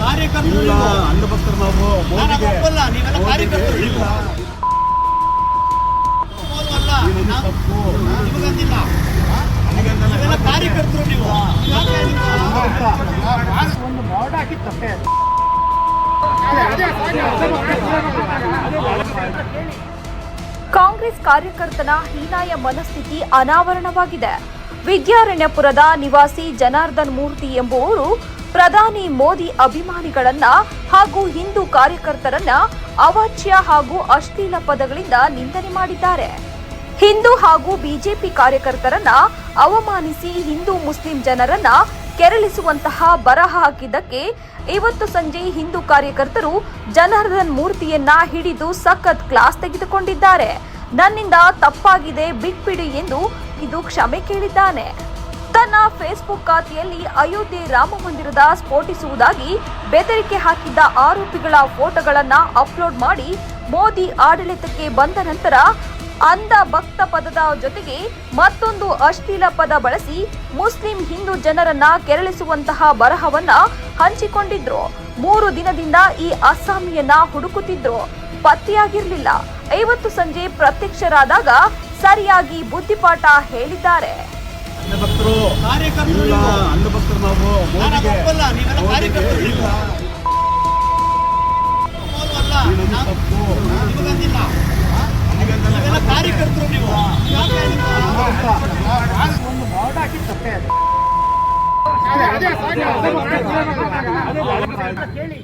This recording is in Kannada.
ಕಾರ್ಯಕರ್ತರು ಇಲ್ಲ ನಾವು ನಾನು ಒಪ್ಪಲ್ಲ ನೀವೆಲ್ಲ ಮೋದಿಗೆ ಕಾರ್ಯಕರ್ತರು ನೀವು. ಇಲ್ಲ. ಅಲ್ಲ ನೀನು ನಾವು- ತಪ್ಪು. ನಿಮಗಂದಿಲ್ಲ ನೀವೆಲ್ಲ ಕಾರ್ಯಕರ್ತರು ನೀವು ಯಾಕೆ ಒಂದು ಮೋಡ ಹಾಕಿ ತಪ್ಪೆ ಕಾಂಗ್ರೆಸ್ ಕಾರ್ಯಕರ್ತನ ಹೀನಾಯ ಮನಸ್ಥಿತಿ ಅನಾವರಣವಾಗಿದೆ ವಿದ್ಯಾರಣ್ಯಪುರದ ನಿವಾಸಿ ಜನಾರ್ದನ್ ಮೂರ್ತಿ ಎಂಬುವರು ಪ್ರಧಾನಿ ಮೋದಿ ಅಭಿಮಾನಿಗಳನ್ನ ಹಾಗೂ ಹಿಂದೂ ಕಾರ್ಯಕರ್ತರನ್ನ ಅವಾಚ್ಯ ಹಾಗೂ ಅಶ್ಲೀಲ ಪದಗಳಿಂದ ನಿಂದನೆ ಮಾಡಿದ್ದಾರೆ. ಹಿಂದೂ ಹಾಗೂ ಬಿಜೆಪಿ ಕಾರ್ಯಕರ್ತರನ್ನ ಅವಮಾನಿಸಿ ಹಿಂದೂ ಮುಸ್ಲಿಂ ಜನರನ್ನ ಕೆರಳಿಸುವಂತಹ ಬರಹ ಹಾಕಿದ್ದಕ್ಕೆ ಇವತ್ತು ಸಂಜೆ ಹಿಂದೂ ಕಾರ್ಯಕರ್ತರು ಜನಾರ್ದನ್ ಮೂರ್ತಿಯನ್ನ ಹಿಡಿದು ಸಖತ್ ಕ್ಲಾಸ್ ತೆಗೆದುಕೊಂಡಿದ್ದಾರೆ. ನನ್ನಿಂದ ತಪ್ಪಾಗಿದೆ, ಬಿಟ್ಬಿಡಿ ಎಂದು ಇದು ಕ್ಷಮೆ ಕೇಳಿದ್ದಾನೆ. ತನ್ನ ಫೇಸ್ಬುಕ್ ಖಾತೆಯಲ್ಲಿ ಅಯೋಧ್ಯೆ ರಾಮ ಮಂದಿರದ ಸ್ಫೋಟಿಸುವುದಾಗಿ ಬೆದರಿಕೆ ಹಾಕಿದ್ದ ಆರೋಪಿಗಳ ಫೋಟೋಗಳನ್ನು ಅಪ್ಲೋಡ್ ಮಾಡಿ ಮೋದಿ ಆಡಳಿತಕ್ಕೆ ಬಂದ ನಂತರ ಅಂಧ ಭಕ್ತ ಪದದ ಜೊತೆಗೆ ಮತ್ತೊಂದು ಅಶ್ಲೀಲ ಪದ ಬಳಸಿ ಮುಸ್ಲಿಂ ಹಿಂದೂ ಜನರನ್ನ ಕೆರಳಿಸುವಂತಹ ಬರಹವನ್ನ ಹಂಚಿಕೊಂಡಿದ್ರು. ಮೂರು ದಿನದಿಂದ ಈ ಅಸ್ಸಾಮಿಯನ್ನ ಹುಡುಕುತ್ತಿದ್ರು. ಪತ್ತೆಯಾಗಿರಲಿಲ್ಲ. ಐವತ್ತು ಸಂಜೆ ಪ್ರತ್ಯಕ್ಷರಾದಾಗ ಸರಿಯಾಗಿ ಬುದ್ಧಿಪಾಠ ಹೇಳಿದ್ದಾರೆ. ಅನ್ನ ಭಕ್ತರು ಕಾರ್ಯಕರ್ತರು ಅನ್ನ ಭಕ್ತರು ನಾವು ಕಾರ್ಯಕರ್ತರು ನೀವು ಒಂದು ಬಾರ್ಡ್ ಹಾಕಿ ತಪ್ಪೆ ಅದು ಕೇಳಿ